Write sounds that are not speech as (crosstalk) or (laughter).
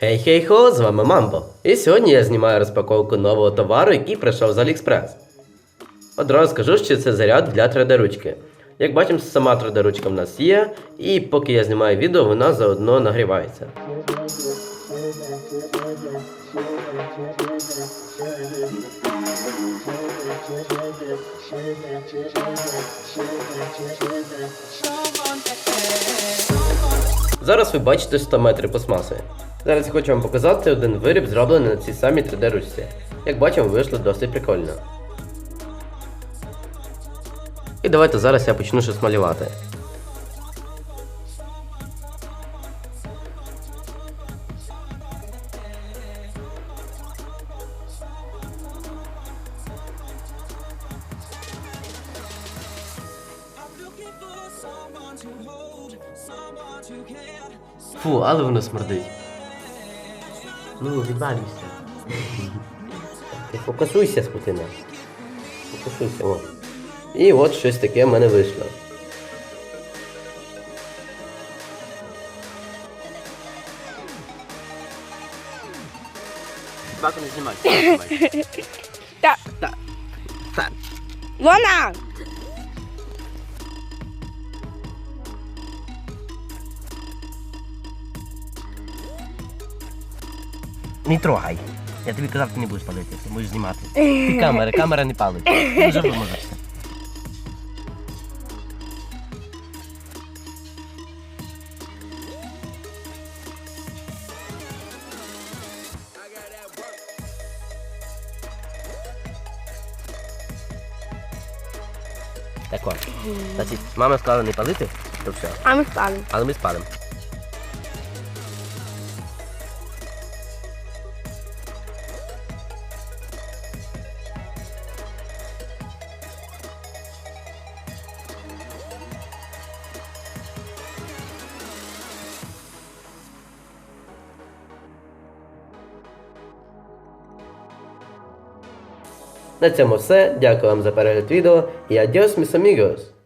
Хей хей хо, з вами Мамбо. І сьогодні я знімаю розпаковку нового товару, який прийшов з AliExpress. Одразу скажу, що це заряд для 3D-ручки. Як бачимо, сама 3D-ручка в нас є, і поки я знімаю відео, вона заодно нагрівається. Зараз ви бачите 100 метрів пластмаси. Зараз я хочу вам показати один виріб, зроблений на цій самій 3D-ручці. Як бачимо, вийшло досить прикольно. І давайте зараз я почну щось малювати. Фу, але воно смердить. Ну, відвалюйся. (laughs) Ти фокусуйся, скотина. Фокусуйся, о. І от щось таке в мене вийшло. Собаку не знімай, не знімай. (laughs) Так. Так. Так. Вона! Не трогай. Я тобі казав, ти не будеш палити, ти будеш знімати. Ти (laughs) камера, камера не палить. Дуже виможешся. Так от. Значить, мама сказала не палити, то все. А ми спали. Але ми спалимо. На цьому все. Дякую вам за перегляд відео і адіос, міс!